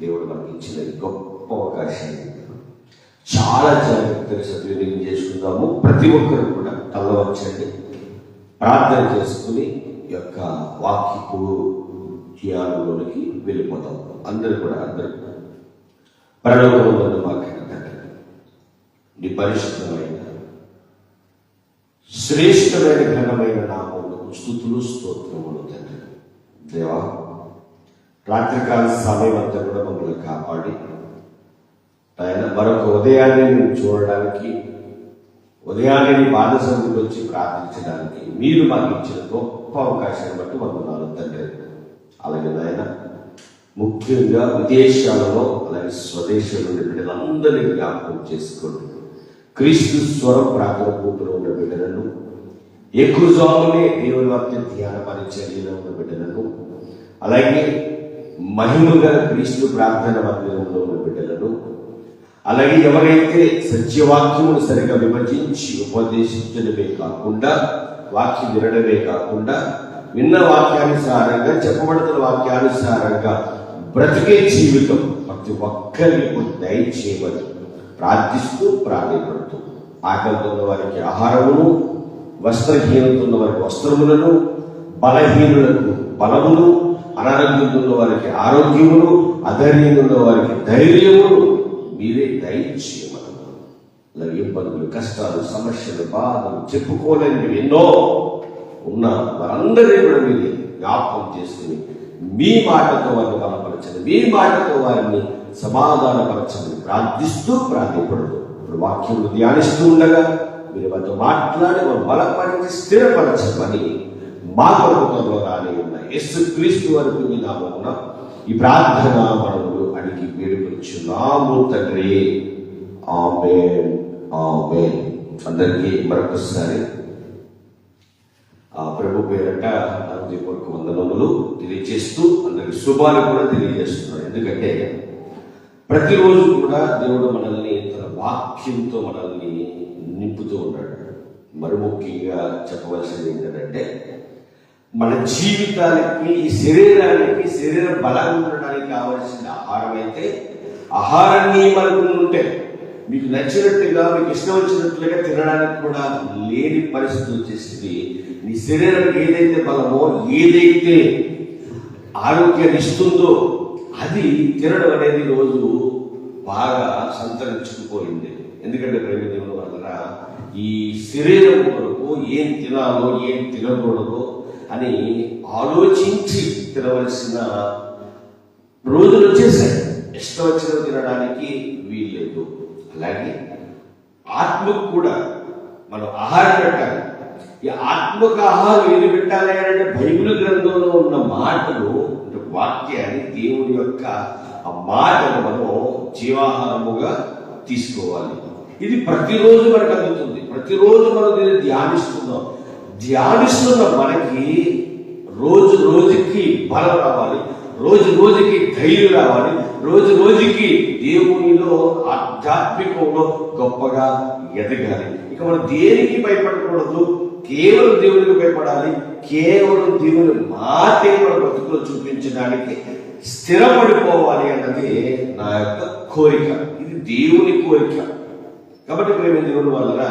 దేవుడు మనకి ఇచ్చిన గొప్ప అవకాశం చాలా జాగ్రత్తగా సద్వినియోగం చేసుకుందాము. ప్రతి ఒక్కరు కూడా తల్లవచ్చండి ప్రార్థన చేసుకుని యొక్క వాక్యపు ధ్యానంలోనికి వెళ్ళిపోతాం అందరూ కూడా అందరూ కూడా. పరలోకములను మాకు తండ్రి నీ పరిశుద్ధమైన శ్రేష్టమైన ఘనమైన నామములకు స్థుతులు స్తోత్రములు తండ్రి. దేవా రాత్రికాల సమయం అంతా కూడా మమ్మల్ని కాపాడి ఆయన మరొక ఉదయాన్ని చూడడానికి ఉదయాన్నే నీ పాద వచ్చి ప్రార్థించడానికి మీరు మాకు ఇచ్చిన గొప్ప అవకాశాన్ని బట్టి వందనాలు తండ్రి. అలాగే నాయన ముఖ్యంగా విదేశాలలో అలాగే స్వదేశంలో బిడ్డలందరినీ జ్ఞాపకం చేసుకోండి. క్రీస్తు స్వరం ప్రార్థన కూతురు ఉన్న బిడ్డలను ఎక్కువజామునే దేవుని వాక్య ధ్యాన పరిచర్యలో ఉన్న బిడ్డలను అలాగే మహిమగా క్రీస్తు ప్రార్థన మందిరంలో ఉన్న బిడ్డలను అలాగే ఎవరైతే సత్యవాక్యమును సరిగా విభజించి ఉపదేశించడమే కాకుండా వాక్యం వినడమే కాకుండా విన్న వాక్యానుసారంగా చెప్పబడుతున్న వాక్యానుసారంగా బ్రతికే జీవితం ప్రతి ఒక్కరికి దయచేయమని ప్రార్థిస్తూ ప్రాధాన్యపడుతూ ఆకలితో ఉన్న వారికి ఆహారమును వస్త్రహీనత ఉన్న వారికి వస్త్రములను బలహీనులకు బలమును అనారోగ్యంతో ఉన్న వారికి ఆరోగ్యమును అధైర్యంలో వారికి ధైర్యమును మీరే దయచేయమని ఇబ్బందులు కష్టాలు సమస్యలు బాధలు చెప్పుకోలేనివి ఎన్నో ఉన్న వారందరినీ కూడా మీరు జ్ఞాపకం చేసుకుని మీ మాటతో వారిని బలపరచండి. మీ మాటతో వారిని సమాధానపరచండి. ప్రార్థిస్తూ ప్రార్థిపడదు ఇప్పుడు వాక్యం ధ్యానిస్తూ ఉండగా మీరు వారితో మాట్లాడి వారు బలపరిచి స్థిరపరచమని మా ప్రభుత్వంలో రాని ఉన్న యేసు క్రీస్తు వరకు మీ నామమున ఈ ప్రార్థన మనములు అడిగి వేడుకొచ్చున్నాము తండ్రి. ఆమె ఆమె అందరికీ మరొకసారి ఆ ప్రభు పేరట హృదయపూర్వక వందనములు తెలియజేస్తూ అందరికి శుభాలు కూడా తెలియజేస్తున్నాడు ఎందుకంటే ప్రతిరోజు కూడా దేవుడు మనల్ని తన వాక్యంతో మనల్ని నింపుతూ ఉన్నాడు. మరి ముఖ్యంగా చెప్పవలసింది ఏంటంటే మన జీవితానికి ఈ శరీరానికి శరీర బలం ఉండడానికి కావలసిన ఆహారం అయితే ఆహారం నియమాలు ఉంటే మీకు నచ్చినట్టుగా మీకు ఇష్టం వచ్చినట్లుగా తినడానికి కూడా లేని పరిస్థితి వచ్చేసింది. నీ శరీరం ఏదైతే బలమో ఏదైతే ఆరోగ్యాన్ని ఇస్తుందో అది తినడం అనేది రోజు బాగా సంతరించుకుపోయింది. ఎందుకంటే ప్రేమ వల్ల ఈ శరీరం కొరకు ఏం తినాలో ఏం తినకూడదో అని ఆలోచించి తినవలసిన రోజులు వచ్చేసాయి. ఇష్టం వచ్చిన తినడానికి వీల్లేదు. అలాగే ఆత్మకు కూడా మనం ఆహారం పెట్టాలి. ఈ ఆత్మక ఆహారం ఏది పెట్టాలి అంటే బైబిల్ గ్రంథంలో ఉన్న మాటలు వాక్యాన్ని దేవుని యొక్క ఆ మాటను మనం జీవాహారముగా తీసుకోవాలి. ఇది ప్రతిరోజు మనకు అందుతుంది. ప్రతిరోజు మనం దీన్ని ధ్యానిస్తున్నాం. ధ్యానిస్తున్న మనకి రోజు రోజుకి బలం రావాలి. రోజు రోజుకి ధైర్యం రావాలి. రోజు రోజుకి దేవునిలో ఆధ్యాత్మికంలో గొప్పగా ఎదగాలి. ఇక మనం దేనికి భయపడకూడదు? కేవలం దేవునికి భయపడాలి కేవలం దేవుని మాటే మన బ్రతుకులు చూపించడానికి స్థిరపడిపోవాలి అన్నది నా యొక్క కోరిక. ఇది దేవుని కోరిక. కాబట్టి ప్రేమ దేవుని వలన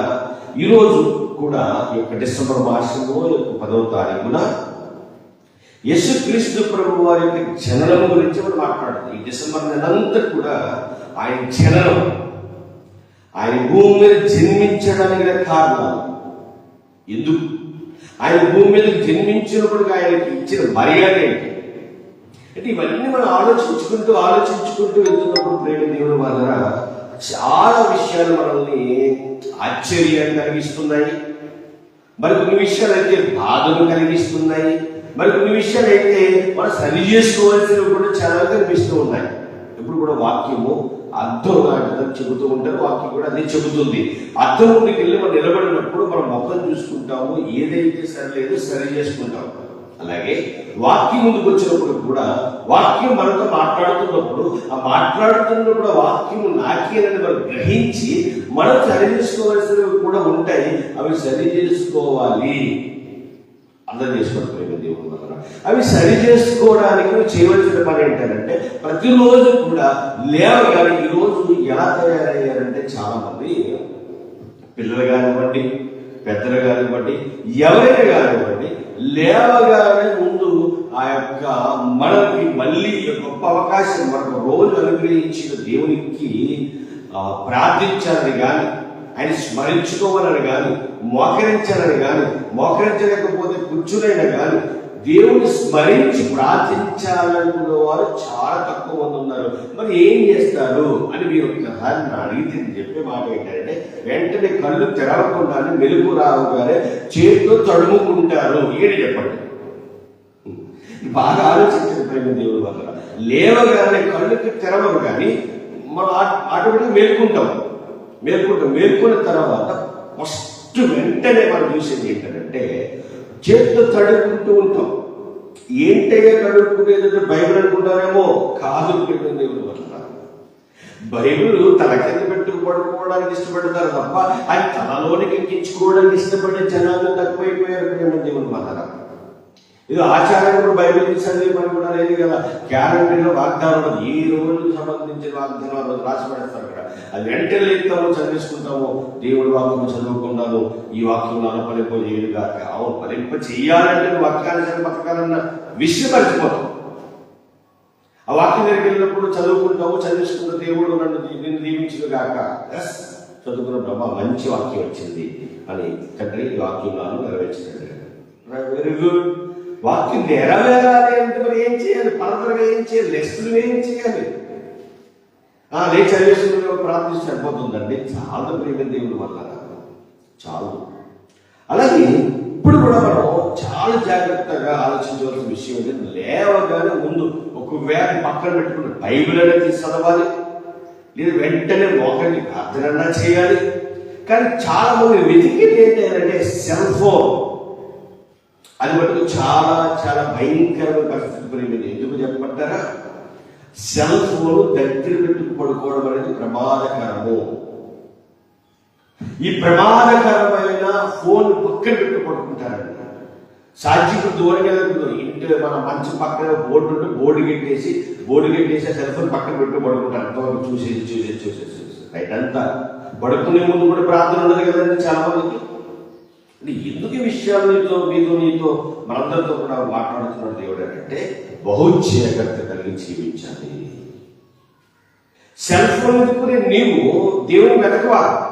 ఈరోజు కూడా ఈ యొక్క డిసెంబర్ మాసంలో యొక్క పదవ తారీఖున యేసు క్రీస్తు ప్రభు వారి యొక్క జననం గురించి మనం మాట్లాడుతుంది ఈ డిసెంబర్ నెలంతా కూడా ఆయన జననం. ఆయన భూమి మీద జన్మించడానికి కారణాలు. ఎందుకు? ఆయన భూమి మీద జన్మించినప్పుడు ఆయనకి ఇచ్చిన మర్యాద ఏంటి? అంటే ఇవన్నీ మనం ఆలోచించుకుంటూ ఆలోచించుకుంటూ వెళ్తున్నప్పుడు ప్రేమ దేవుని వలన చాలా విషయాలు మనల్ని ఆశ్చర్యాన్ని కలిగిస్తున్నాయి. మరి కొన్ని విషయాలు అయితే బాధను కలిగిస్తున్నాయి. మరి కొన్ని విషయాలు అయితే మనం సరి చేసుకోవాల్సినవి కూడా చాలా కనిపిస్తూ ఉన్నాయి. ఇప్పుడు కూడా వాక్యము అర్థం నాటకం చెబుతూ ఉంటారు వాక్యం కూడా అదే చెబుతుంది. అర్థం ముందుకు వెళ్ళి మనం నిలబడినప్పుడు మనం మొక్కలు చూసుకుంటాము ఏదైతే సరిలేదు సరి చేసుకుంటాము. అలాగే వాక్యం ముందుకు వచ్చినప్పుడు కూడా వాక్యం మనతో మాట్లాడుతున్నప్పుడు ఆ మాట్లాడుతున్నప్పుడు కూడా వాక్యం నాకేనని మనం గ్రహించి మనం సరి చేసుకోవాల్సినవి కూడా ఉంటాయి అవి సరి చేసుకోవాలి. అర్థం చేసుకోవడం దేవుడు వలన అవి సరి చేసుకోవడానికి నువ్వు చేయవలసిన పని ఏంటంటే ప్రతిరోజు కూడా లేవగానే ఈరోజు ఎలా తయారయ్యారంటే చాలా మంది పిల్లలు కానివ్వండి పెద్దలు కానివ్వండి ఎవరైనా కానివ్వండి లేవగానే ముందు ఆ యొక్క మనకి మళ్ళీ గొప్ప అవకాశం మనకు రోజు అనుగ్రహించిన దేవునికి ప్రార్థించాలని కానీ ఆయన స్మరించుకోవాలని కానీ మోకరించాలని కానీ మోకరించలేకపోతే కూర్చునైనా కానీ దేవుని స్మరించి ప్రార్థించాలనుకున్న వారు చాలా తక్కువ మంది ఉన్నారు. మరి ఏం చేస్తారు అని మీరు ఒక్కసారి నా అడిగితే చెప్పే మాట ఏంటంటే వెంటనే కళ్ళు తెరవకుండానే మెలుపు రావుగానే చేతితో తడుముకుంటారు. ఏడు చెప్పండి. బాగా ఆలోచించిన ప్రేమ దేవుడు వల్ల లేవగానే కళ్ళుకి తెరవరు కానీ మనం అటువంటి మేల్కుంటాం. మేల్కుంటాం. మేల్కున్న తర్వాత ఫస్ట్ వెంటనే మనం చూసేది ఏంటంటే చేతితో తడుక్కుంటూ ఉంటాం. ఏంటయ్యా తడుక్కుంటే బైబిల్ అనుకుంటారేమో? కాదు దేవుడు వల్ల బైబిల్ తల కింద పెట్టు పడుకోవడానికి ఇష్టపడతారు తప్ప అది తలలోనికి ఎక్కించుకోవడానికి ఇష్టపడే జనాలు తక్కువైపోయారు ప్రేమ దేవుని మాత్రం ఇది ఆచారం బైబిల్ చదివి పని కూడా లేదు కదా. క్యాలెండర్లో వాగ్దానం ఈ రోజు సంబంధించిన వాగ్దానాలు రోజు రాసి పెడతారు ఇక్కడ అది వెంటనే లేస్తాము చదివేసుకుంటాము. దేవుడి వాక్యం చదువుకున్నాను ఈ వాక్యం అనపలిపోయేది కాక చేయడుగా అవును చేయాలంటే చెయ్యాలంటే నువ్వు బతకాల్సిన బతకాలన్న విషయం మర్చిపోతాం ఆ వాక్యం దగ్గరికి వెళ్ళినప్పుడు చదువుకుంటాము చదివేసుకున్న దేవుడు నన్ను నిన్ను దీవించదు కాక ఎస్ చదువుకున్న బ్రహ్మ మంచి వాక్యం వచ్చింది అని తండ్రి ఈ వాక్యం నాను నెరవేర్చింది. వెరీ గుడ్ వాక్యం నెరవేరాలి అంటే మరి ఏం చేయాలి? పరతరం ఏం చేయాలి? లెస్టులు ఏం చేయాలి? ఆ లేచి చదివేసుకున్న ప్రార్థించి సరిపోతుందండి. చాలా ప్రేమ దేవుడు వల్ల చాలు. అలాగే ఇప్పుడు కూడా మనం చాలా జాగ్రత్తగా ఆలోచించవలసిన విషయం ఏంటంటే లేవగానే ముందు ఒకవేళ పక్కన పెట్టుకున్న బైబిల్ అనేది తీసి చదవాలి. లేదా వెంటనే మోకని ప్రార్థన చేయాలి. కానీ చాలా మంది వెతికి ఏంటంటే సెల్ ఫోన్. అది మటుకు చాలా చాలా భయంకరమైన పరిస్థితి పెరిగింది. ఎందుకు చెప్పమంటారా? సెల్ ఫోన్ దగ్గర పెట్టుకు పడుకోవడం అనేది ప్రమాదకరము. ఈ ప్రమాదకరమైన ఫోన్ పక్కన పెట్టు పడుకుంటారండి సాధ్యకు దూరంగా ఇంటి మన మంచి పక్కన బోర్డు ఉంటే బోర్డు కట్టేసి బోర్డు కట్టేసి ఆ సెల్ ఫోన్ పక్కన పెట్టు పడుకుంటారు. అంతవరకు చూసేసి చూసేసి చూసేసి రైట్ అంతా. పడుకునే ముందు కూడా ప్రార్థన ఉండదు కదండి. అంటే ఎందుకు ఈ విషయాలు నీతో మీతో నీతో మనందరితో కూడా మాట్లాడుతున్న దేవుడు అంటే బహు కలిగి జీవించాలి. సెల్ ఫోన్ ఎదుర్కొనే నీవు దేవుని వెతకవా?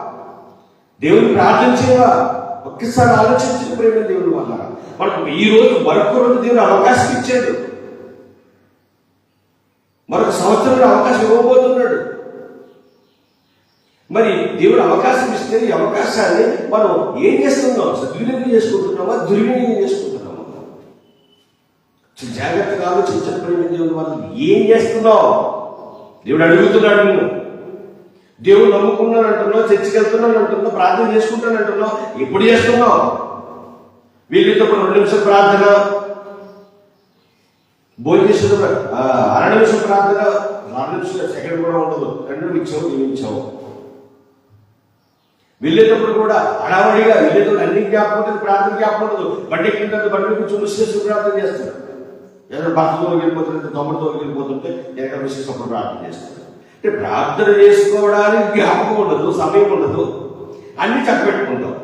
దేవుని ప్రార్థించేవా? ఒక్కసారి ఆలోచించిన ప్రేమ దేవుని వల్ల. మనకు ఈ రోజు మరొక రోజు దేవుడు అవకాశం ఇచ్చాడు. మరొక సంవత్సరంలో అవకాశం ఇవ్వబోతున్నాడు. మరి దేవుడు అవకాశం ఇస్తే ఈ అవకాశాన్ని మనం ఏం చేస్తున్నాం? సద్వినియోగం చేసుకుంటున్నామా? దుర్వినియోగం చేసుకుంటున్నామా? జాగ్రత్తగా ఆలోచించిన ప్రేమ మనం ఏం చేస్తున్నావు? దేవుడు అడుగుతున్నాడు నిన్ను. దేవుడు నమ్ముకున్నాను అంటున్నావు చర్చికి వెళ్తున్నాను అంటున్నావు ప్రార్థన చేసుకుంటాను అంటున్నావు. ఎప్పుడు చేస్తున్నావు? వీళ్ళతో రెండు నిమిషం ప్రార్థన. భోజనేశ్వర అర నిమిషం ప్రార్థన. ఆరు నిమిషం సెకండ్ కూడా ఉండదు. రెండు ఇచ్చావు జీవించావు వెళ్ళేటప్పుడు కూడా హడావడిగా వెళ్ళేటప్పుడు అన్ని జ్ఞాపకం ఉంటుంది ప్రార్థన జ్ఞాపకం ఉండదు బండి కింద బండి కూర్చొని విశ్లేషణ ప్రార్థన చేస్తారు. ఏదైనా భర్తతో వెళ్ళిపోతుంటే తమ్ముడితో వెళ్ళిపోతుంటే ఎక్కడ విశ్లేషణ ప్రార్థన చేస్తారు. అంటే ప్రార్థన చేసుకోవడానికి జ్ఞాపకం ఉండదు సమయం ఉండదు. అన్ని చక్కబెట్టుకుంటాం.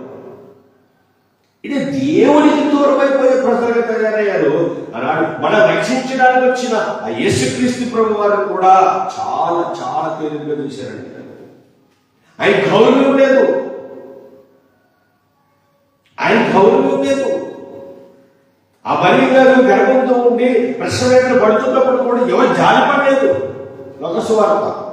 ఇది దేవునికి దూరమైపోయే ప్రజలుగా తయారయ్యారు. అలాంటి మనం రక్షించడానికి వచ్చిన ఆ యేసుక్రీస్తు ప్రభు వారు కూడా చాలా చాలా తేలిగ్గా చూశారండి. ఆయన గౌరవం లేదు. ఆయన గౌరవం లేదు ఆ బలి గారు గర్భంతో ఉండి ప్రశ్నవేత్తలు పడుతున్నప్పుడు కూడా ఎవరు జాలిపడలేదు. లోకస్వార్త.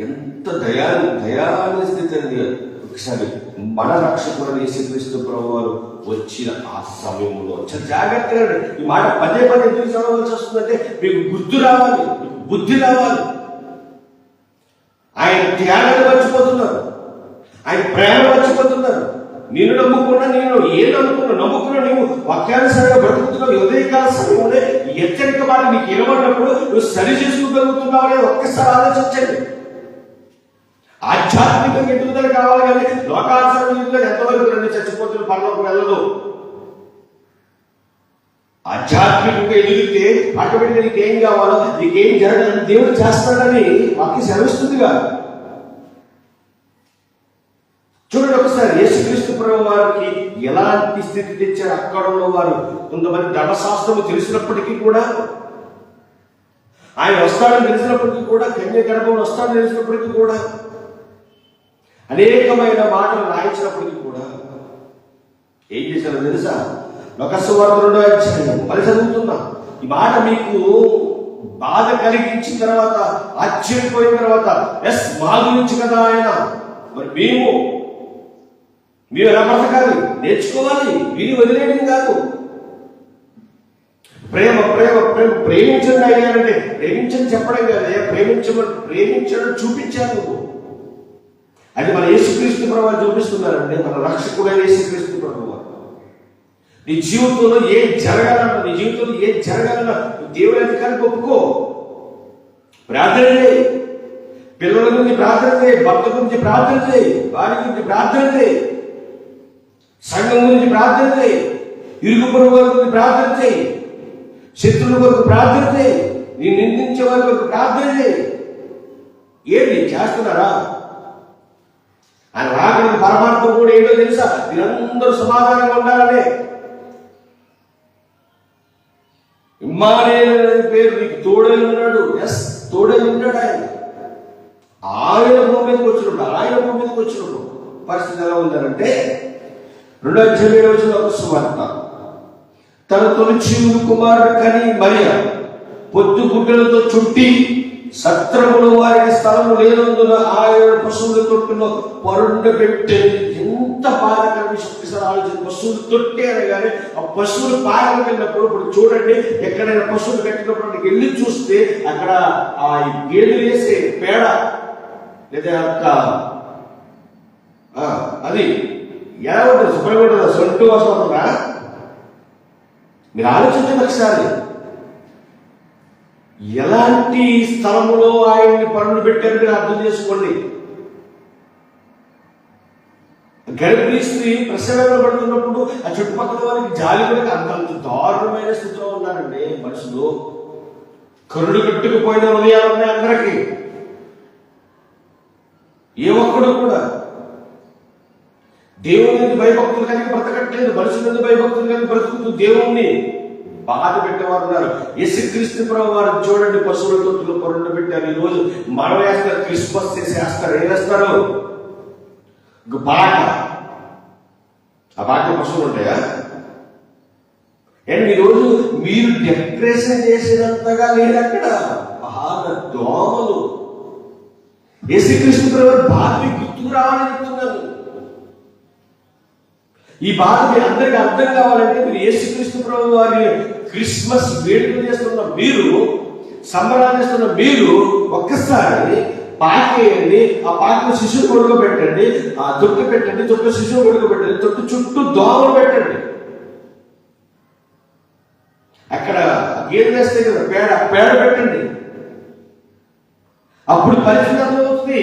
ఎంత దయా దయాని స్థితి అండి ఒకసారి మన రక్షకుడు శ్రీకృష్ణ ప్రభు వారు వచ్చిన ఆ సమయంలో వచ్చిన జాగ్రత్తగా ఈ మాట పదే పదే ఎందుకు చదవలసి వస్తుందంటే మీకు గుర్తు రావాలి మీకు బుద్ధి రావాలి. ఆయన ధ్యానం మర్చిపోతున్నారు. ఆయన ప్రేమ మర్చిపోతున్నారు. నేను నమ్ముకున్నా నేను ఏ నమ్ముకున్నా నమ్ముకున్నా నువ్వు వాక్యానుసారంగా బ్రతుకుతున్నావు ఈ ఉదయకాల సమయంలో హెచ్చరిక మాట నీకు ఇవ్వబడినప్పుడు నువ్వు సరి చేసుకోగలుగుతున్నావు అనేది ఒక్కసారి ఆలోచించండి. ఆధ్యాత్మికంగా ఎదుగుదల కావాలి కానీ లోకాచార ఎదుగుదల ఎంతవరకు రండి చచ్చిపోతున్న పనులకు వెళ్ళదు. ఆధ్యాత్మికంగా ఎదిగితే అటువంటి నీకు ఏం కావాలో నీకేం జరగాలని దేవుడు చేస్తాడని వాక్యం కాదు. చూడండి ఒకసారి యేసుక్రీస్తు వారికి ఎలాంటి స్థితి తెచ్చారు? అక్కడ ఉన్న వారు కొంతమంది ధర్మశాస్త్రము తెలిసినప్పటికీ కూడా ఆయన వస్తాడని తెలిసినప్పటికీ కూడా కన్య గర్భంలో వస్తాడని తెలిసినప్పటికీ కూడా అనేకమైన మాటలు రాయించినప్పటికీ కూడా ఏం చేశారో తెలుసా? లోకస్వార్త రెండో అధ్యాయం మరి చదువుతున్నా. ఈ మాట మీకు బాధ కలిగించిన తర్వాత ఆశ్చర్యపోయిన తర్వాత ఎస్ మా గురించి కదా ఆయన. మరి మేము మేము ఎలా బ్రతకాలి? నేర్చుకోవాలి. వీరి వదిలేయడం కాదు. ప్రేమ ప్రేమ ప్రేమ ప్రేమించండి అయ్యారంటే ప్రేమించని చెప్పడం కాదు. ప్రేమించమని ప్రేమించడం చూపించాను నువ్వు. అది మన యేసుక్రీస్తు ప్రభావం చూపిస్తున్నారంటే మన రక్షకుడైన యేసుక్రీస్తు ప్రభు నీ జీవితంలో ఏం జరగాలన్నా నీ జీవితంలో ఏం జరగాలన్నా దేవుడి దేవుని అధికారికి ఒప్పుకో. ప్రార్థన చేయి. పిల్లల గురించి ప్రార్థన చేయి భర్త గురించి ప్రార్థన చేయి వారి గురించి ప్రార్థన చేయి. సంఘం గురించి ప్రార్థన చేయి. ఇరుగు పొరుగు వారి గురించి ప్రార్థన చేయి. శత్రువుల కొరకు ప్రార్థన చేయి. నీ నిందించే వారి కొరకు ప్రార్థన చేయి. ఏమి చేస్తున్నారా? ఆయన రాగడం పరమాత్మ కూడా ఏంటో తెలుసా? మీరందరూ సమాధానంగా ఉండాలనే. ఇమ్మానే పేరు నీకు తోడై ఉన్నాడు. ఎస్ తోడై ఉన్నాడు ఆయన. ఆయన భూమి మీదకి వచ్చినప్పుడు ఆయన భూమి మీదకి వచ్చినప్పుడు పరిస్థితి ఎలా ఉందనంటే రెండో అధ్యాయం వచ్చిన ఒక సువార్త. తన తొలిచి కుమారుడు కని మరియ పొద్దు గుడ్డలతో చుట్టి సత్రములు వారికి స్థలము లేనందున ఆయన పశువులు తొట్టులో పరుండ పెట్టేది ఎంత బాధకరమైన శక్తిసారి ఆలోచన. పశువులు తొట్టి అనగానే ఆ పశువులు పాలకు వెళ్ళినప్పుడు ఇప్పుడు చూడండి ఎక్కడైనా పశువులు కట్టినప్పుడు వెళ్ళి చూస్తే అక్కడ ఆ గేదెలు వేసే పేడ లేదా ఆ, అది ఎలా ఉంటుంది శుభ్రంగా ఉంటుందా సొంటు వాసన ఉంటుందా మీరు ఆలోచించండి ఒకసారి. ఎలాంటి స్థలంలో ఆయన్ని పనులు పెట్టారు మీరు అర్థం చేసుకోండి. గర్భిణీ స్త్రీ ప్రసవేదన పడుతున్నప్పుడు ఆ చుట్టుపక్కల వారికి జాలి కూడా అంత దారుణమైన స్థితిలో ఉన్నారండి మనుషులు. కరుడు కట్టుకుపోయిన హృదయాలు ఉన్నాయి అందరికీ. ఏ ఒక్కడు కూడా దేవుని భయభక్తులు కలిగి బ్రతకట్లేదు మనుషులందు భయభక్తులు కలిగి బ్రతుకుతూ దేవుణ్ణి బాధ పెట్టేవారు ఉన్నారు. యేసుక్రీస్తు ప్రభు వారు చూడండి పశువులతో తొట్టులు పెట్టారు. ఈ రోజు మనం వేస్తారు క్రిస్మస్ చేసి వేస్తారు ఏం వేస్తారు బాట. ఆ బాట పశువులు ఉంటాయా? అండ్ ఈరోజు మీరు డెకరేషన్ చేసినంతగా లేదు అక్కడ. బాగా దోమలు. యేసుక్రీస్తు ప్రభు బాధ మీకు గుర్తుకు రావాలని చెప్తున్నారు. ఈ బాధ మీ అందరికి అర్థం కావాలంటే మీరు యేసుక్రీస్తు ప్రభు వారి క్రిస్మస్ వేడుక చేస్తున్న మీరు సంబరాలు చేస్తున్న మీరు ఒక్కసారి పాకేయండి ఆ పాకలో శిశువు కొడుకు పెట్టండి ఆ తొట్టు పెట్టండి తొట్టు శిశువు కొడుకు పెట్టండి తొట్టు చుట్టూ దోమలు పెట్టండి. అక్కడ గేదెలు వేస్తే కదా పేడ పేడ పెట్టండి. అప్పుడు పరిస్థితి అర్థమవుతుంది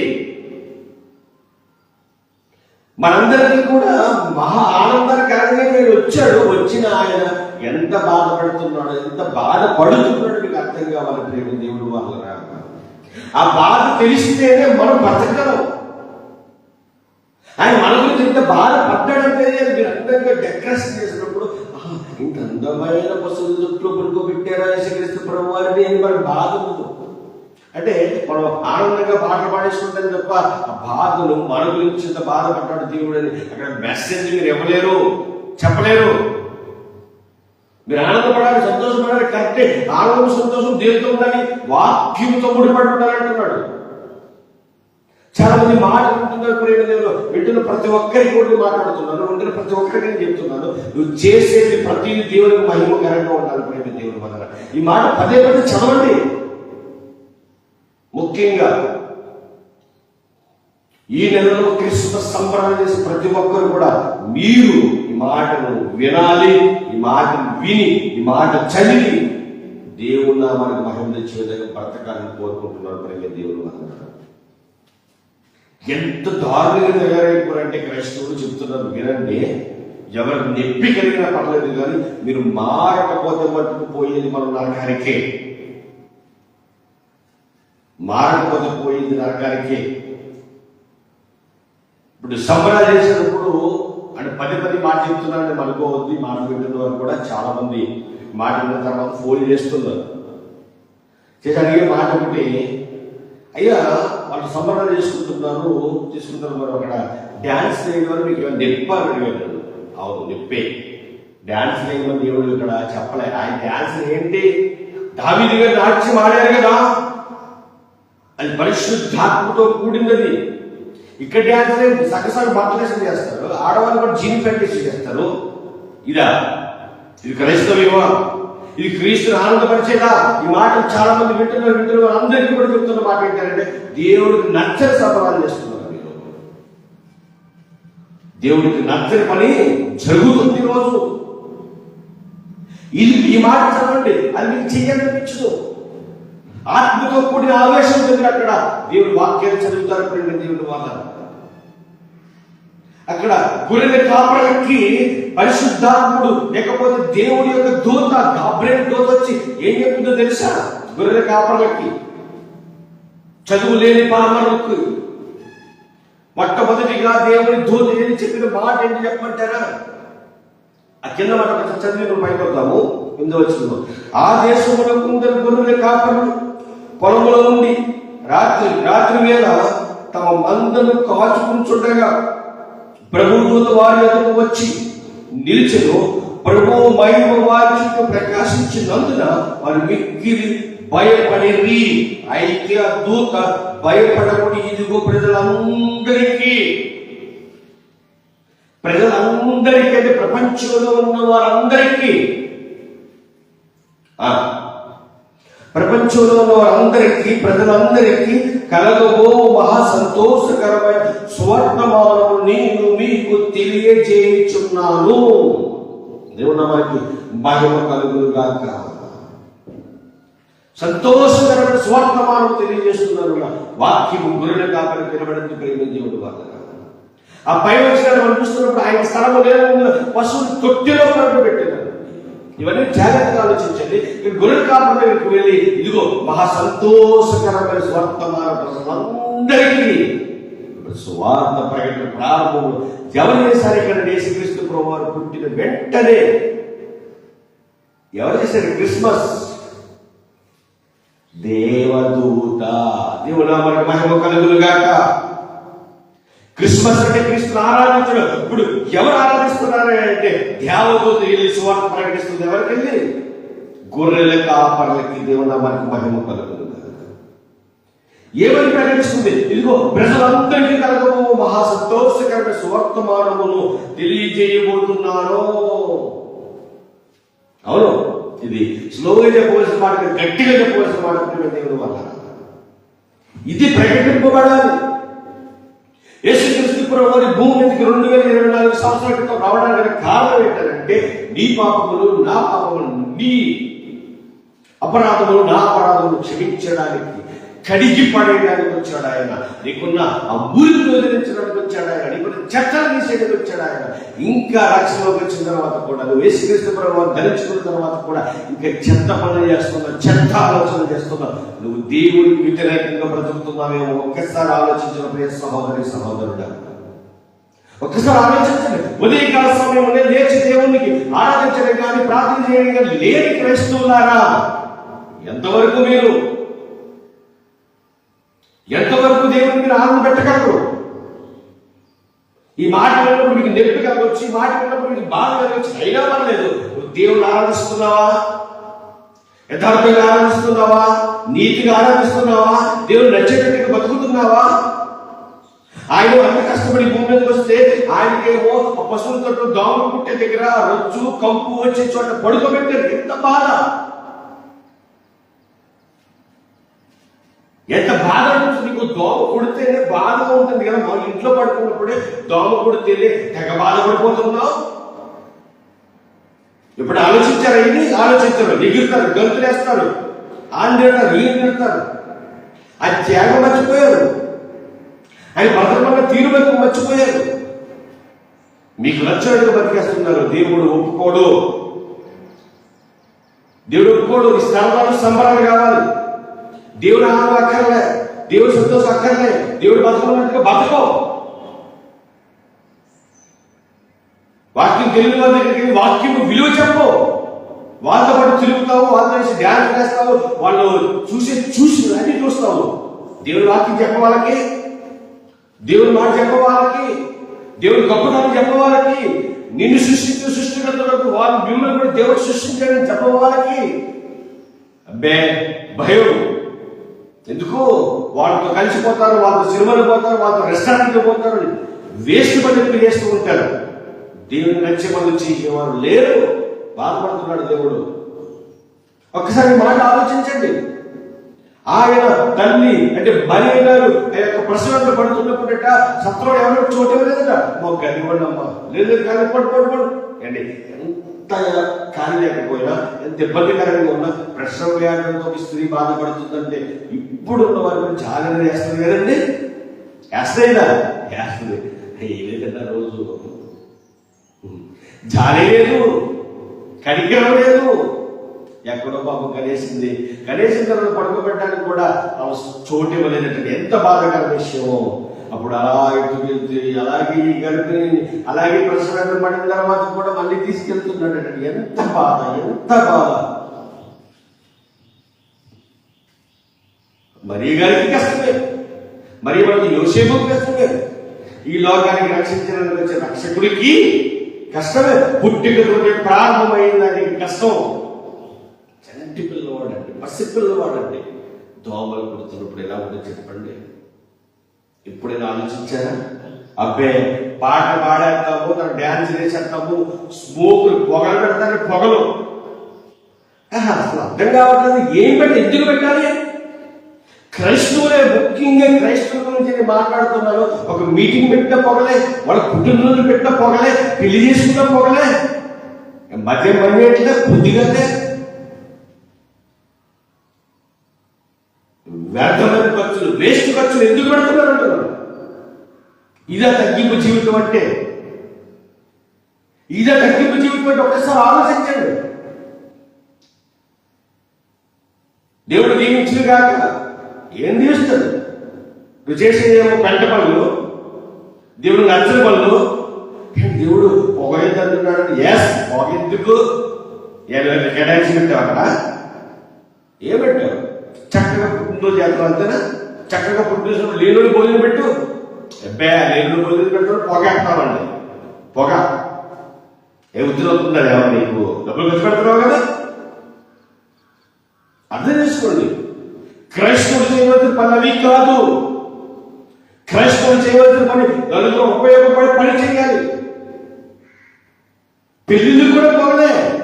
మనందరికీ కూడా మహా ఆనందకరంగా కలగనే వచ్చాడు. వచ్చిన ఆయన ఎంత బాధపడుతున్నాడు ఎంత బాధపడుతున్నాడు మీకు అర్థం కావాలి ప్రేమ దేవుడు వాళ్ళ ఆ బాధ తెలిస్తేనే మనం బతకడం ఆయన మన గురించి ఇంత బాధపడ్డాడంటే మీరు అందంగా డెకరేషన్ చేసినప్పుడు ఇంత అందమైన పశువుల చుట్టూ పడుకోబెట్టారా యేసుక్రీస్తు ప్రభు వారిని అని మన బాధ అంటే మనం ఆనందంగా పాటలు పాడేసుకుంటాం తప్ప ఆ బాధలు మన గురించి ఇంత బాధపడ్డాడు దేవుడు అని అక్కడ మెసేజ్ మీరు ఇవ్వలేరు చెప్పలేరు. మీరు ఆనందపడాలి సంతోషపడాలి కరెక్టే. ఆనందం సంతోషం దేనితో ఉండాలి? వాక్యంతో ముడిపడి ఉండాలంటున్నాడు చాలా మంది మాట్లాడుతున్నారు ప్రేమ దేవుడు. వింటున్న ప్రతి ఒక్కరికి కూడా మాట్లాడుతున్నాను వింటున్న ప్రతి ఒక్కరికి చెప్తున్నాను. నువ్వు చేసేది ప్రతి దేవుడికి మహిమకరంగా ఉండాలి ప్రేమ దేవుడు వదన ఈ మాట పదే పదే చదవండి. ముఖ్యంగా ఈ నెలలో క్రిస్మస్ సంబరాలు చేసే ప్రతి ఒక్కరు కూడా మీరు ఈ మాటను వినాలి ఈ మాటను విని ఈ మాట చదివి దేవుడు మనకు మహిమ తెచ్చే విధంగా బ్రతకాలని కోరుకుంటున్నారు ప్రేమ దేవుడు అన్నారు ఎంత దారుణంగా తయారైపోయారంటే క్రైస్తవులు చెప్తున్నారు వినండి. ఎవరు నొప్పి కలిగినా పర్లేదు కానీ మీరు మారకపోతే మట్టుకు పోయేది మన నరకానికే మారకపోతే పోయింది నరకానికే. ఇప్పుడు సంబరాలు చేసినప్పుడు అంటే పది పది మాట చెప్తున్నారని అనుకోవద్దు మాట పెట్టిన వారు కూడా చాలా మంది మాట విన్న తర్వాత ఫోన్ చేస్తున్నారు. చేసి అడిగే మాట ఒకటి అయ్యా వాళ్ళు సంబరాలు చేసుకుంటున్నారు తీసుకుంటారు మరి అక్కడ డ్యాన్స్ చేయడం మీకు ఏమైనా నొప్పి అడిగారు అవును నొప్పే. డ్యాన్స్ లేని దేవుడు ఇక్కడ చెప్పలే? ఆయన డ్యాన్స్ ఏంటి? దావిది గారు నాట్యం ఆడారు కదా అది పరిశుద్ధాత్మతో కూడినది. ఇక్కడ డ్యాన్స్ లేదు సగసగ చేస్తారు. ఆడవాళ్ళు కూడా జీన్ పెట్టేసి చేస్తారు. ఇదా? ఇది క్రైస్తవ్యమా? ఇది క్రీస్తుని ఆనందపరిచేదా? ఈ మాటలు చాలా మంది వింటున్నారు. వింటున్నారు అందరికీ కూడా చెప్తున్న మాట ఏంటంటే దేవుడికి నచ్చని సంబరాలు చేస్తున్నారు మీరు. దేవుడికి నచ్చని పని జరుగుతుంది రోజు. ఇది ఈ మాట చదవండి. అది మీకు చెయ్యాలనిపించదు. ఆత్మతో కూడిన ఆవేశం ఉంది అక్కడ దేవుడు వాక్యాలు చదువుతారు ప్రేమ దేవుడు వాళ్ళ అక్కడ గొర్రెల కాపలకి పరిశుద్ధాత్ముడు లేకపోతే దేవుడి యొక్క దూత గాబ్రేల్ దూత వచ్చి ఏం చెప్తుందో తెలుసా? గొర్రెల కాపలకి చదువు లేని పామలకు మొట్టమొదటిగా దేవుడి దూత ఏం చెప్పిన మాట ఏంటి చెప్పమంటారా? ఆ కింద మాట చదివి పైకి వద్దాము. ముందు వచ్చిందో ఆ దేశంలో కొందరు గొర్రెల కాపలు పొలంలో ఉండి రాత్రి రాత్రి వేళ తమ మందను కాచుకుంటుండగా ప్రభుత్వ వారి ఎదుకు వచ్చి నిలిచెను. ప్రభు మహిమ వారి చుట్టూ ప్రకాశించినందున వారు మిక్కిలి భయపడిరి. అయితే ఆ దూత భయపడకుడి. ఇదిగో ప్రజలందరికీ. ప్రజలందరికీ అంటే ప్రపంచంలో ఉన్న వారందరికీ. ఆ, ప్రపంచంలో ఉన్న వారందరికీ ప్రజలందరికీ కలగబో మహా సంతోషకరమైన స్వర్ణమానం నేను మీకు తెలియజేయుచున్నాను. దేవుడు మనకి మహిమ కలుగునుగాక. సంతోషకరమైన స్వర్ణమానం తెలియజేస్తున్నారు వాక్యము గురుల కాపరి తినబడింది ప్రేమ దేవుడు వాళ్ళ ఆ పై వచ్చిన మనం చూస్తున్నప్పుడు ఆయన స్థలము లేదు పశువులు తొట్టిలో పెట్టారు ఇవన్నీ జాగ్రత్తగా ఆలోచించండి. మీరు గొర్రెల కాపుల దగ్గరికి వెళ్ళి ఇదిగో మహా సంతోషకరమైన స్వర్తమాన అందరికీ స్వార్థ ప్రకటన ప్రారంభం ఎవరు చేశారు ఇక్కడ యేసుక్రీస్తు ప్రభు వారు పుట్టిన వెంటనే? ఎవరు చేశారు క్రిస్మస్? దేవదూత. దేవుడు మనకు మహిమ కలుగులుగాక క్రిస్మస్ అంటే క్రీస్తుని ఆరాధించడం. ఇప్పుడు ఎవరు ఆరాధిస్తున్నారు అంటే దేవదూత వెళ్ళి సువార్త ప్రకటిస్తుంది ఎవరికి వెళ్ళి? గొర్రెల కాపర్లకి దేవుడు మనకి మహిమ కలుగుతుంది. ఏమని ప్రకటిస్తుంది? ఇదిగో ప్రజలందరికీ కలగబో మహా సంతోషకరమైన సువర్తమానమును తెలియజేయబోతున్నాను అవును ఇది స్లోగా చెప్పవలసిన మాట గట్టిగా చెప్పవలసిన మాట దేవుడు వల్ల ఇది ప్రకటింపబడాలి. యేసుక్రీస్తు ప్రభు వారి భూమి మీదకి రెండు వేల ఇరవై నాలుగు సంవత్సరాల క్రితం రావడానికి కారణం ఏంటంటే నీ పాపములు నా పాపములు నీ అపరాధములు నా అపరాధములు క్షమించడానికి కడిగి పడేయడానికి వచ్చాడు ఆయన. నీకున్న ఆ ఊరిని వదిలించడానికి వచ్చాడు ఆయన. నీకున్న చెత్తను తీసేయడానికి వచ్చాడు ఆయన. ఇంకా రక్షణలోకి వచ్చిన తర్వాత కూడా నువ్వు వేసుక్రీస్తు ప్రభావం ధరించుకున్న తర్వాత కూడా ఇంకా చెత్త పనులు చేస్తున్నావు చెత్త ఆలోచన చేస్తున్నావు. నువ్వు దేవుడికి వ్యతిరేకంగా బ్రతుకుతున్నావేమో ఒక్కసారి ఆలోచించిన ప్రియ సహోదరి సహోదరుడు. ఒక్కసారి ఆలోచించండి. ఉదయకాల సమయంలో లేచి దేవునికి ఆరాధించడం కానీ ప్రార్థన చేయడం కానీ లేని క్రైస్తవులారా? ఎంతవరకు మీరు ఎంతవరకు దేవుని మీరు ఆనంద పెట్టగలరు? ఈ మాట విన్నప్పుడు మీకు నొప్పి కలగొచ్చు ఈ మాట విన్నప్పుడు మీకు బాధ కలగొచ్చు అయినా పర్లేదు. నువ్వు దేవుని ఆరాధిస్తున్నావా? యథార్థంగా ఆరాధిస్తున్నావా? నీతిగా ఆరాధిస్తున్నావా? దేవుడు నచ్చేటట్టుగా బతుకుతున్నావా? ఆయన అంత కష్టపడి భూమి మీదకి వస్తే ఆయనకేమో పశువులతో పశువుల దోమలు పుట్టే దగ్గర రొచ్చు కంపు వచ్చే చోట పడుకోబెట్టారు. ఎంత బాధ! ఎంత బాధ అనిపిస్తుంది? నీకు దోమ కొడితేనే బాధగా ఉంటుంది కదా. మా ఇంట్లో పడుకున్నప్పుడే దోమ కొడితేనే తెగ బాధపడిపోతున్నావు? ఇప్పుడు ఆలోచించారు ఇది ఆలోచించారు. ఎగురుతారు గంతులేస్తారు. ఆందోళన ఈయన తిడతారు ఆ త్యాగం మర్చిపోయారు. ఆయన భద్రమైన తీరు వైపు మర్చిపోయారు. మీకు నచ్చినట్టుగా బతికేస్తున్నారు. దేవుడు ఒప్పుకోడు. దేవుడు ఒప్పుకోడు. ఈ స్థలాలు సంబరాలు కావాలి. దేవుడు ఆహారం అక్కర్లే దేవుడు సంతోషం అక్కర్లే దేవుడు బతుకున్నట్టుగా బతకో వాక్యం తెలియని వాళ్ళ దగ్గరికి వాక్యం విలువ చెప్పు. వాళ్ళతో పాటు తిరుగుతావు వాళ్ళతో కలిసి ధ్యానం చేస్తావు వాళ్ళు చూసే చూసి అన్ని చూస్తావు. దేవుడు వాక్యం చెప్ప వాళ్ళకి. దేవుడి మాట చెప్ప వాళ్ళకి. దేవుడి గొప్పతనం చెప్ప వాళ్ళకి. నిన్ను సృష్టించిన సృష్టికర్తలకు వాళ్ళు మిమ్మల్ని కూడా దేవుడు సృష్టించాడని చెప్ప వాళ్ళకి. అబ్బే భయం. ఎందుకు? వాళ్ళతో కలిసిపోతారు వాళ్ళతో సినిమాలు పోతారు వాళ్ళతో రెస్టారెంట్కి పోతారు వేస్ట్ పని చేస్తూ ఉంటారు. దేవుని నచ్చే పనులు చేసేవారు లేరు. బాధపడుతున్నాడు దేవుడు. ఒక్కసారి మాట ఆలోచించండి. ఆయన తల్లి అంటే బలి అయినారు ఆ యొక్క ప్రసవంలో పడుతున్నప్పుడట సత్రం ఎవరు చోటు లేదట మా గది అమ్మా లేదు లేదు కానీ పడు పడు పడు. అండి ఎంత కాని లేకపోయినా ఎంత ఇబ్బందికరంగా ఉన్నా ప్రసవ వ్యాధంతో ఒక స్త్రీ బాధపడుతుందంటే ఇప్పుడు ఉన్న వారికి చాలా వేస్తుంది కదండి. వేస్తాయినా వేస్తుంది ఏదైనా రోజు. జాలి లేదు. కనికరం లేదు. ఎక్కడో పాపం కనేసింది. కనేసిన తర్వాత పడుకోబెట్టడానికి కూడా చోటు ఇవ్వలేనట్టు ఎంత బాధకర విషయమో. అప్పుడు అలా ఇటు వెళ్తే అలాగే ఈ గర్భిణి అలాగే ప్రసవం పడిన తర్వాత కూడా మళ్ళీ తీసుకెళ్తున్నాడు ఎంత బాధ ఎంత బాధ. మరీ గారికి కష్టమే. మరి మనకి యోసేపు కష్టమే. ఈ లోకానికి రక్షించడానికి వచ్చే రక్షకుడికి కష్టమే. పుట్టికతోటి ప్రారంభమైన దానికి కష్టం. చంటి పిల్లవాడండి పసి పిల్లవాడండి. దోమలు కుడుతున్నప్పుడు ఎలా ఉందో చెప్పండి. ఎప్పుడైనా ఆలోచించారా? అబ్బే పాట పాడేస్తాము తను డ్యాన్స్ చేసేస్తాము స్మోక్ పొగలు పెడతారు పొగలు. ఆహా, అసలు అర్థం కావట్లేదు. ఏం పెట్టి ఎందుకు పెట్టాలి? క్రైస్తవులే ముఖ్యంగా క్రైస్తవుల గురించి నేను మాట్లాడుతున్నాను. ఒక మీటింగ్ పెట్టిన పొగలే వాళ్ళ కుటుంబంలో పెట్టిన పొగలే పెళ్ళి చేసుకున్న పొగలే. మధ్య పనిచేయట్లే కొద్దిగా వ్యర్థమైన ఖర్చులు వేస్ట్ ఖర్చులు ఎందుకు పెడుతున్నారు అంటున్నారు? ఇదే తగ్గింపు జీవితం అంటే? ఇదే తగ్గింపు జీవితం అంటే ఒక్కసారి ఆలోచించండి. దేవుడు దీవించిన కాక ఏం దీవిస్తాడు? నువ్వు చేసేదేమో పెంట పనులు దేవుడు నచ్చిన పనులు. దేవుడు పొగ అంటున్నాడు ఎస్ పొగ ఎందుకు? ఏమైనా కేటాయించి పెట్టావు అక్కడ? ఏం పెట్టావు? చక్కగా పుట్టినరోజు చేస్తాం అంతేనా? చక్కగా పుట్టిన లేనుడు భోజనం పెట్టు. అబ్బే లేనుడు భోజనం పెట్టడం పొగ వేస్తామండి పొగ. ఏ ఉద్యోగం అవుతుందా ఏమన్నా నీకు? డబ్బులు ఖర్చు పెడుతున్నావు కదా. అర్థం చేసుకోండి. క్రైస్తవులు చేయవలసిన పని అవి కాదు. క్రైస్తవులు చేయవలసిన పని నలుగురు ఉపయోగపడే పని చేయాలి. పెళ్ళిళ్ళు కూడా పొగలే.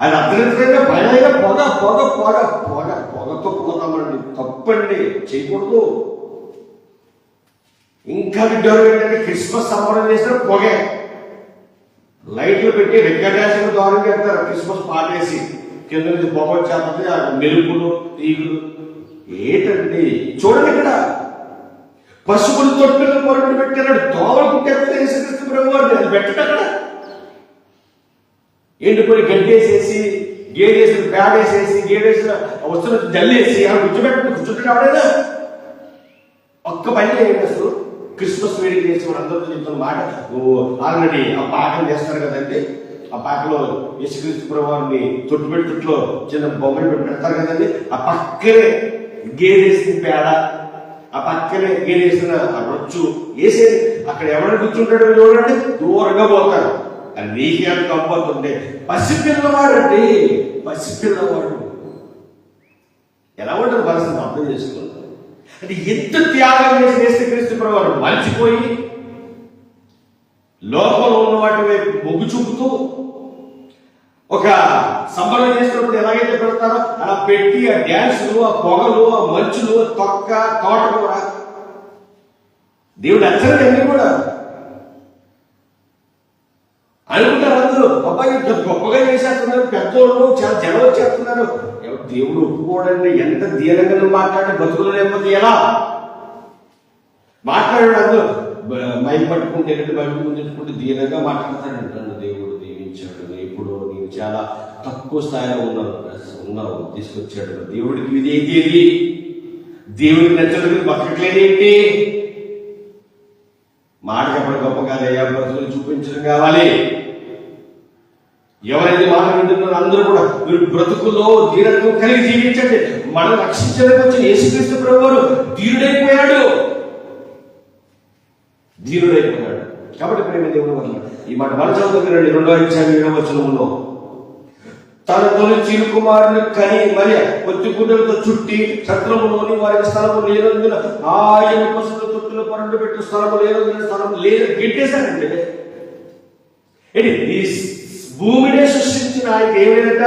అది అర్ధరాత్రైనా పైన అయినా పొగ పొగ పొగ పొగ. పొగతో తప్పండి. చేయకూడదు. ఇంకా విడ్డూరం ఏంటంటే క్రిస్మస్ సంబరం చేసిన పొగే. లైట్లు పెట్టి వెంకటేశ్వర ద్వారం చేస్తారు. క్రిస్మస్ పాటేసి కింద నుంచి పొగ వచ్చేస్తుంది. ఆ మెరుపులు తీగులు. ఏంటండి? చూడండి ఇక్కడ. పశువులు తొట్టులు పొరటు పెట్టాడు దోమలు పుట్టేస్తే యేసుక్రీస్తు ప్రభు వారిని అది పెట్టడం అక్కడ. ఎండిపోయి గడ్డేసేసి గేడేసి పేడేసేసి గేడేసిన వస్తున్న జల్లేసి ఆ కూర్చోబెట్టి కూర్చుంటే ఎవడైనా ఒక్క పని చేయండి అసలు క్రిస్మస్ వేడికి చేసి వాళ్ళందరితో చెప్తున్న మాట ఆల్రెడీ ఆ పాకం చేస్తారు కదండి. ఆ పాకలో యేసుక్రీస్తు ప్రభువారిని తొట్టు పెట్టి చిన్న బొమ్మలు పెట్టి పెడతారు కదండి. ఆ పక్కనే గేదెసిన పేడ ఆ పక్కనే గేదెసిన ఆ రొచ్చు వేసేది. అక్కడ ఎవరైనా కూర్చుంటాడో చూడండి దూరంగా పోతారు. అది నీకే పసిపిల్లవాడండి పసిపిల్లవాడు. ఎలా ఉంటుంది పరిస్థితి? అర్థం చేసుకోవాలి అంటే ఎంత త్యాగం చేసి చేస్తే క్రీస్తు ప్రభువారు మర్చిపోయి లోపల ఉన్న వాటి వైపు మొగ్గు చూపుతూ ఒక సంబరం చేసినప్పుడు ఎలాగైతే పెడతారో అలా పెట్టి ఆ డ్యాన్సులు ఆ పొగలు ఆ మంచులు తొక్క తోటకూర. దేవుడు అచ్చండి కూడా. అనుకుంటారు అందరూ. అబ్బాయి ఇంత గొప్పగా చేసేస్తున్నారు పెద్దోళ్ళు చాలా జనం వచ్చేస్తున్నారు ఎవరు దేవుడు ఒప్పుకోడండి ఎంత దీనంగా నువ్వు మాట్లాడే బతుకులు లేకపోతే ఎలా? మాట్లాడాడు అందరూ. బ- మైక్ పట్టుకుంటే రెండు బయట ముందుకుంటే దీనంగా మాట్లాడతాడు. నన్ను దేవుడు దీవించాడు. ఇప్పుడు నేను చాలా తక్కువ స్థాయిలో ఉన్నాను ఉన్నావు తీసుకొచ్చాడు. దేవుడికి ఇది ఏంటి? ఇది దేవుడికి నచ్చలేదు బతకట్లేదేంటి మాట చెప్పడం గొప్ప కాదయ్యా బ్రతులు చూపించడం కావాలి. ఎవరైతే మాట వింటున్నారో అందరూ కూడా మీరు బ్రతుకులో ధీరత్వం కలిగి జీవించండి. మనం రక్షించడానికి వచ్చిన యేసుక్రీస్తు ప్రభు వారు ధీరుడైపోయాడు. ధీరుడైపోయాడు. కాబట్టి ప్రేమ దేవుడు వల్ల ఈ మాట మన చదువుకున్నాడు రెండో అధ్యాయం ఏడవ వచనంలో. తన తొలి చిరు కుమారుని కని మరి కొద్ది గుడ్డలతో చుట్టి సత్రములోని వారికి స్థలము లేనందున ఆయన పశువుల తొట్టులో పరుండు పెట్టిన స్థలము లేనందున స్థలం లేదు. గిట్టేశారండి ఏంటి? భూమినే సృష్టించిన ఆయనకి ఏమైందట?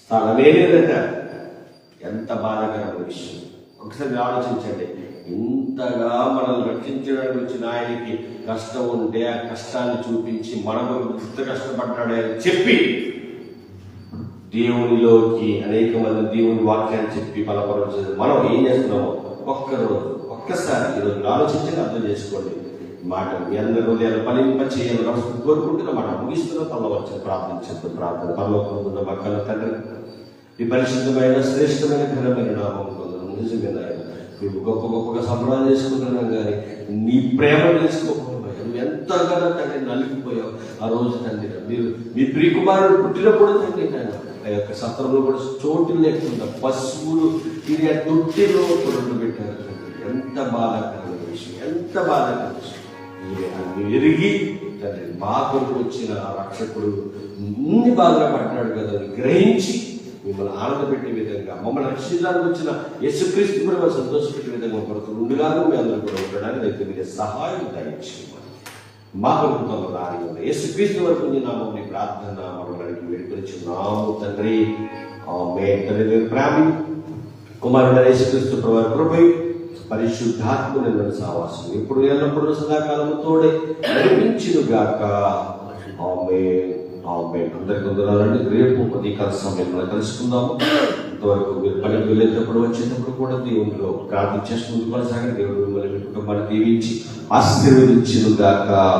స్థలమే లేదట ఎంత బాధకరమైన విషయం. ఒకసారి ఆలోచించండి. ఇంతగా మనల్ని రక్షించడానికి వచ్చిన ఆయనకి కష్టం ఉంటే ఆ కష్టాన్ని చూపించి మనము ఇంత కష్టపడ్డాడు అని చెప్పి దేవునిలోకి అనేక మంది దేవుని వాక్యాన్ని చెప్పి బలపరచు మనం ఏం చేస్తున్నామో ఒక్కరోజు ఒక్కసారి ఈరోజు ఆలోచించి అర్థం చేసుకోండి. మాట మీ అందరి హృదయాలు ఫలింప చేయాలని మనసు కోరుకుంటున్న మాట ముగిస్తున్న తల్లవచ్చు ప్రార్థించద్దు ప్రార్థన. పరలోకమున్న మక్కల తండ్రి ఈ పరిశుద్ధమైన శ్రేష్టమైన ఘనమైన నామం కొందరు నిజమైన ఆయన గొప్ప గొప్పగా సంబరాలు చేసుకుంటున్నాం కానీ నీ ప్రేమ తెలుసుకోకపోయా నువ్వు ఎంతగానో తండ్రి నలిగిపోయావు ఆ రోజు తండ్రి. మీరు మీ ప్రియకుమారుడు పుట్టినప్పుడు తండ్రి నేను ఆ యొక్క సత్రంలో కూడా చోటు లేకుండా పశువులు తిరిగి ఆ తొట్టిలో కొరలు పెట్టారు ఎంత బాధాకరమైన విషయం ఎంత బాధాకరమైన విషయం. ఎరిగి తండ్రి మా కొరకు వచ్చిన రక్షకుడు ఇన్ని బాధలు పడ్డాడు కదా గ్రహించి మిమ్మల్ని ఆనందపెట్టే విధంగా మమ్మల్ని రక్షించడానికి వచ్చిన యేసుక్రీస్తు కూడా మేము సంతోషపెట్టే విధంగా కొరకు ఉండుగాను మీ అందరూ కూడా ఉండడానికి అయితే మీరు సహాయం దయచేయమని మా కొరకు తమ దారి యేసుక్రీస్తు వరకు నామని ప్రార్థన మమ్మల్ని వేడుకొచ్చి నాము తండ్రి ఆమె తండ్రి దేవుని ప్రేమి కుమారుడు యేసుక్రీస్తు ప్రభు కృపై పరిశుద్ధాత్మ నిన్న సావాసం. ఇప్పుడు ఎల్లప్పుడూ సదాకాలము తోడే నడిపించును గాక ఆమె ఆమె అందరికి వందనాలండి. రేపు ఉదయకాల సమయంలో కలుసుకుందాము. ఇంతవరకు మీరు పనికి వెళ్ళేటప్పుడు వచ్చేటప్పుడు కూడా దేవునిలో ప్రార్థన చేసుకుంటూ కొనసాగండి. దేవుడు మిమ్మల్ని మీ కుటుంబాన్ని దీవించి ఆశీర్వదించును గాక